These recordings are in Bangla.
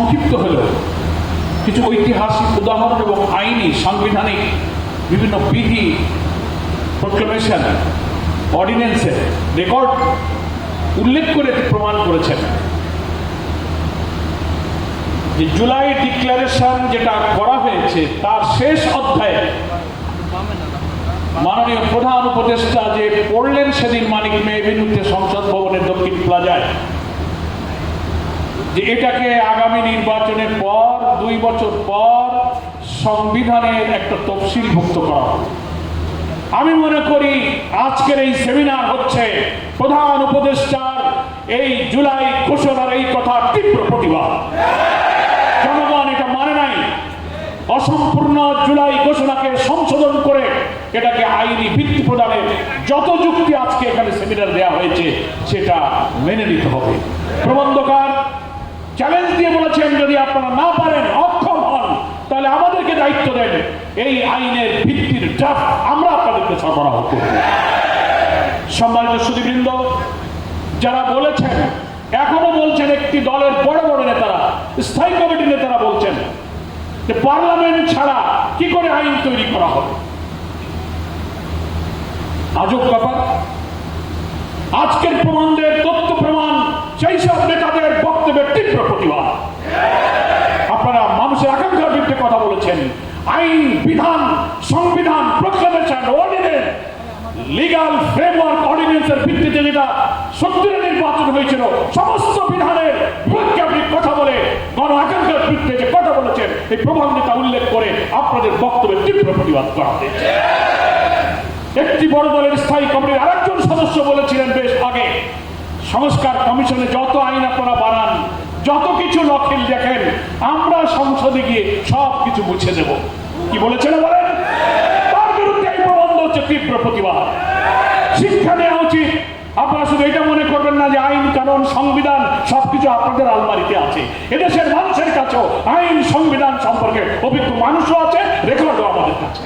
সংক্ষিপ্ত হলেও কিছু ঐতিহাসিক উদাহরণ এবং আইনি, সাংবিধানিক বিভিন্ন বিধি প্রোক্লেমেশন অর্ডিন্যান্সের রেকর্ড উল্লেখ করে প্রমাণ করেছেন। যে জুলাই ডিক্লারেশন যেটা করা হয়েছে, তার শেষ অধ্যায়ে মাননীয় প্রধান উপদেষ্টা যে পড়লেন সেদিন মানিক মেয়ে বিরুদ্ধে সংসদ ভবনের দক্ষিণ প্লাজায়। যে এটাকে আগামী নির্বাচনের পর, দুই বছর পর সংবিধানের একটা তফসিলভুক্ত করা হবে আমি মনে করি আজকের এই সেমিনার হচ্ছে প্রধান উপদেষ্টার এই জুলাই ঘোষণার এই কথা তীব্র প্রতিবাদ। জনগণ এটা মানে নাই। অসম্পূর্ণ জুলাই ঘোষণাকে সংশোধন করে এটাকে আইনি ভিত্তি প্রদানের যত যুক্তি আজকে এখানে সেমিনার দেওয়া হয়েছে, সেটা মেনে নিতে হবে। প্রবন্ধকার চ্যালেঞ্জ দিয়ে বলেছেন, যদি আপনারা না পারেন, অক্ষম হন, তাহলে আমাদেরকে দায়িত্ব দেন। এই আইনের ভিত্তির ড্রাফট আমরা আপনাদেরকে সরবরাহ করব। সম্মানিত সুদীবৃন্দ যারা বলেছেন, এখনও বলছেন একটি দলের বড় বড় নেতারা, স্থায়ী কমিটির নেতারা বলছেন যে পার্লামেন্ট ছাড়া কি করে আইন তৈরি করা হবে? আজব ব্যাপার। আজকের প্রমাণদের তথ্য প্রমাণ সেই সব নেতাদের আপনারা মানুষের আকাঙ্ক্ষার বিরুদ্ধে কথা বলেছেন। আইন, বিধান, সংবিধান প্রক্লেমেশন অর্ডিনেন্স লিগাল ফ্রেমওয়ার্ক অর্ডিনেন্সের ভিত্তিতে যেটা নির্বাচন হয়েছিল, সমস্ত বিধানের কথা বলে কথা বলেছেন, এই উল্লেখ করে আপনাদের প্রতিবাদ করা হয়েছে একটি বড় দলের স্থায়ী কমিটির আরেকজন সদস্য বলেছিলেন বেশ আগে, সংস্কার কমিশনে যত আইন আপনারা বানান যত কিছু লক্ষিল দেখেন, আমরা সংসদে গিয়ে সব কিছু মুছে দেব। কি বলেছেন বলেন? তার বিরুদ্ধে এই প্রবন্ধ হচ্ছে তীব্র প্রতিবাদ। শিক্ষা নেওয়া উচিত। আপনারা শুধু এটা মনে করবেন না যে আইন কানুন, সংবিধান, সবকিছু আপনাদের আলমারিতে আছে। এদেশের মানুষের কাছেও আইন, সংবিধান সম্পর্কে অভিজ্ঞ মানুষও আছে, রেকর্ডও আমাদের কাছে।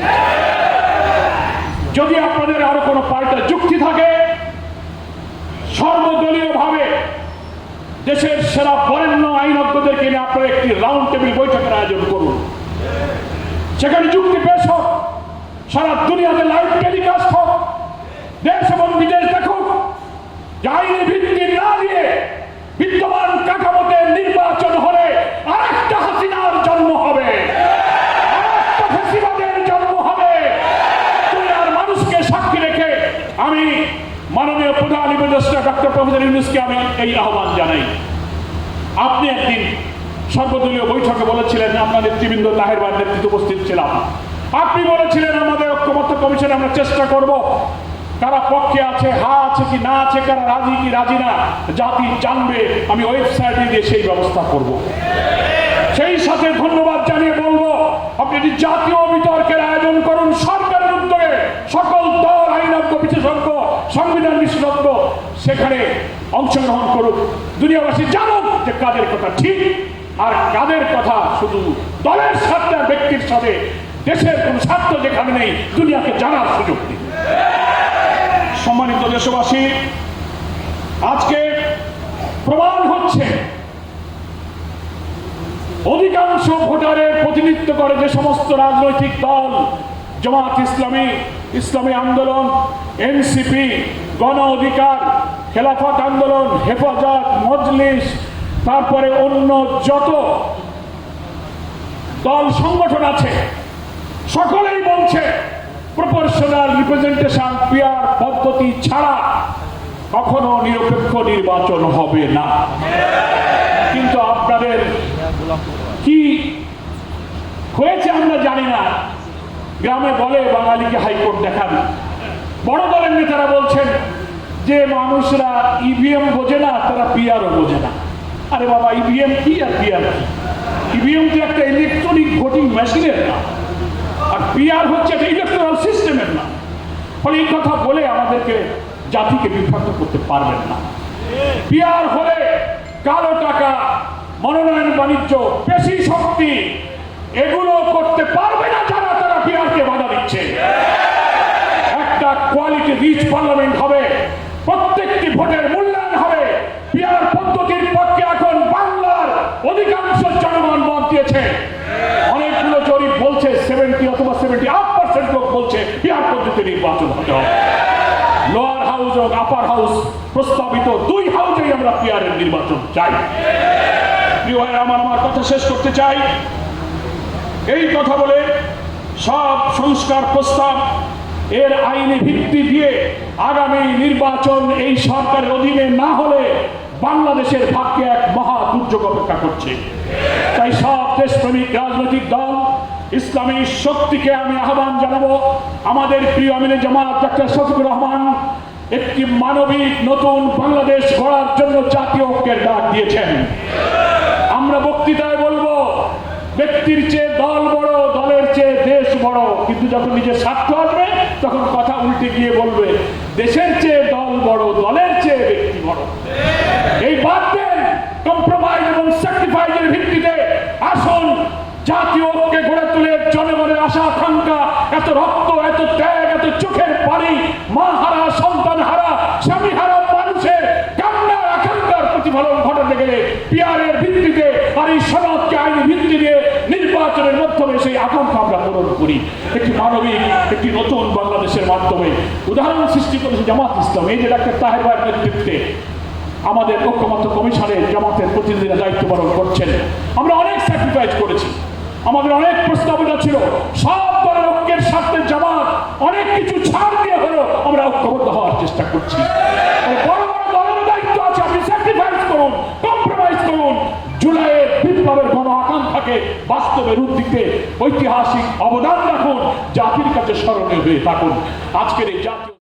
যদি আপনাদের আরও কোনো পাল্টা যুক্তি থাকে, সর্বদলীয় দেশের সেরা বরেণ্য আইনজ্ঞদেরকে নিয়ে আপনারা একটি রাউন্ড টেবিল বৈঠকের আয়োজন করুন। সেখানে যুক্তি পেশ হোক, সারা দুনিয়াতে লাইভ টেলিকাস্ট হোক, দেশ এবং বিদেশ দেখুক যে আইনি ভিত্তি না দিয়ে বিদ্যমান কাঠামোতে নির্বাচন হলে আরেকটা হাসিনার জন্ম হবে আরেকটা ফেসিবাদের জন্ম হবে দুনিয়ার মানুষকে সাক্ষী রেখে আমি মাননীয় প্রধান উপদেষ্টা ডক্টর প্রফেসর ইউনুসকে আমি এই আহ্বান জানাই। আপনি একদিন সর্বদলীয় বৈঠকে বলেছিলেন আপনার নেতৃবৃন্দ তাহের বার নেতৃত্বে উপস্থিত ছিলাম। আপনি বলেছিলেন, আমাদের ঐক্যমত্য কমিশনে আমরা চেষ্টা করব। কারা পক্ষে আছে, হা আছে কি না আছে, কারা রাজি কি রাজি না, জাতি জানবে, আমি ওয়েবসাইটে দিয়ে সেই ব্যবস্থা করব। সেই সাথে ধন্যবাদ জানিয়ে বলব, আপনি একটি জাতীয় বিতর্কের আয়োজন করুন সরকারের উদ্যোগে সকল দল আইনজ্ঞ বিশেষজ্ঞ সংবিধান বিশেষজ্ঞ সেখানে অংশগ্রহণ করুক। দুনিয়াবাসী জানুক যে কাদের কথা ঠিক আর কাদের কথা শুধু দলের স্বার্থে ব্যক্তির সাথে, দেশের কোন স্বার্থ যেখানে নেই, দুনিয়াকে জানার সুযোগ দিন সম্মানিত দেশবাসী, আজকে প্রমাণ হচ্ছে অধিকাংশ ভোটারের প্রতিনিধিত্ব করে যে সমস্ত রাজনৈতিক দল, জামাত ইসলামী ইসলামী আন্দোলন, এনসিপি, গণ অধিকার খেলাফত আন্দোলন, হেফাজত, মজলিস, তারপরে অন্য যত দল সংগঠন আছে, সকলেই বলছে, প্রপোর্শনাল রিপ্রেজেন্টেশন পিয়ার পদ্ধতি ছাড়া কখনো নিরপেক্ষ নির্বাচন হবে না। কিন্তু আপনাদের কি হয়েছে আমরা জানি না। গ্রামে বলে, বাঙালিকে হাইকোর্ট দেখান বড় দলের নেতারা বলছেন যে মানুষরা ইভিএম বোঝে না, তারা পিআরও বোঝে না। আরে বাবা ইভিএম কি আর পিআর কি? ইভিএম তো একটা ইলেকট্রনিক ভোটিং মেশিনের না। আর পিআর হচ্ছে একটা ইলেকট্রাল সিস্টেমের না। ফলে এই কথা বলে আমাদেরকে জাতিকে বিভ্রান্ত করতে পারবেন না। পিআর হলে কালো টাকা, মনোনয়ন বাণিজ্য পেশি শক্তি, এগুলো করতে পারবে না যারা তারা পিআরকে বাধা দিচ্ছে একটা কোয়ালিটি রিচ পার্লামেন্ট হবে প্রত্যেকটি ভোটের মূল্যায়ন হবে পিআর পদ্ধতির পক্ষে এখন বাংলার অধিকাংশ জন দিয়েছে অনেকগুলো জরিপ বলছে সেভেন্টি অথবা সেভেন্টি আট পার্সেন্ট লোক বলছে পিয়ার পদ্ধতি নির্বাচন হতে হবে লোয়ার হাউস এবং আপার হাউস প্রস্তাবিত দুই হাউসেই আমরা পিয়ারের নির্বাচন চাই। প্রিয় আমার আমার কথা শেষ করতে চাই। এই কথা বলে সব সংস্কার প্রস্তাব এর আইনি ভিত্তি দিয়ে আগামী নির্বাচন এই সরকারের অধীনে না হলে বাংলাদেশের ভাগ্যে এক মহা দুর্যোগ অপেক্ষা করছে। তাই সব দেশপ্রেমিক রাজনৈতিক দল ইসলামী শক্তিকে আমি আহ্বান জানাব। আমাদের প্রিয় আমিনে জামাত, ডাক্তার শফিকুর রহমান একটি মানবিক নতুন বাংলাদেশ গড়ার জন্য জাতীয় ঐক্যের ডাক দিয়েছেন। আমরা বক্তৃতায় বলব, ব্যক্তির চেয়ে দল বড়, দলের চেয়ে দেশ বড়। কিন্তু যখন নিজের স্বার্থ আসবে, তখন কথা উল্টে গিয়ে বলবে, দেশের চেয়ে দল বড়, দলের চেয়ে ব্যক্তি বড়। এই বাদ দেন কম্প্রোমাইজ এবং স্যাক্রিফাইসের ভিত্তিতে আসুন জাতীয় আশা, আকাঙ্ক্ষা, এত রক্ত, এত ত্যাগ, এত চোখের পানি, মা হারা, সন্তান হারা, স্বামী হারা, মানুষের কান্নার আকাঙ্ক্ষার প্রতিফলন ঘটাতে গেলে পিয়ারের ভিত্তিতে আর এই সমাজকে আইনি ভিত্তি দিয়ে নির্বাচনের মাধ্যমে সেই আকাঙ্ক্ষা আমরা পূরণ করি। একটি মানবিক, একটি নতুন বাংলাদেশের মাধ্যমে উদাহরণ সৃষ্টি করেছে জামাত ইসলাম। এই যে ডাক্তার তাহের ভাইয়ের নেতৃত্বে আমাদের ঐক্যমত্য কমিশনের জামাতের প্রতিনিধিরা দায়িত্ব পালন করছেন। আমরা অনেক স্যাক্রিফাইস করেছি। আমাদের অনেক প্রস্তাবনা ছিল। সব দলের ঐক্যের স্বার্থে জামাত অনেক কিছু ছাড় দিয়ে হলেও আমরা ঐক্যবদ্ধ হওয়ার চেষ্টা করছি। বড় রূপ দিতে ঐতিহাসিক অবদান রাখুন, জাতির কাছে স্মরণীয় হয়ে থাকুন। আজকের এই জাতীয়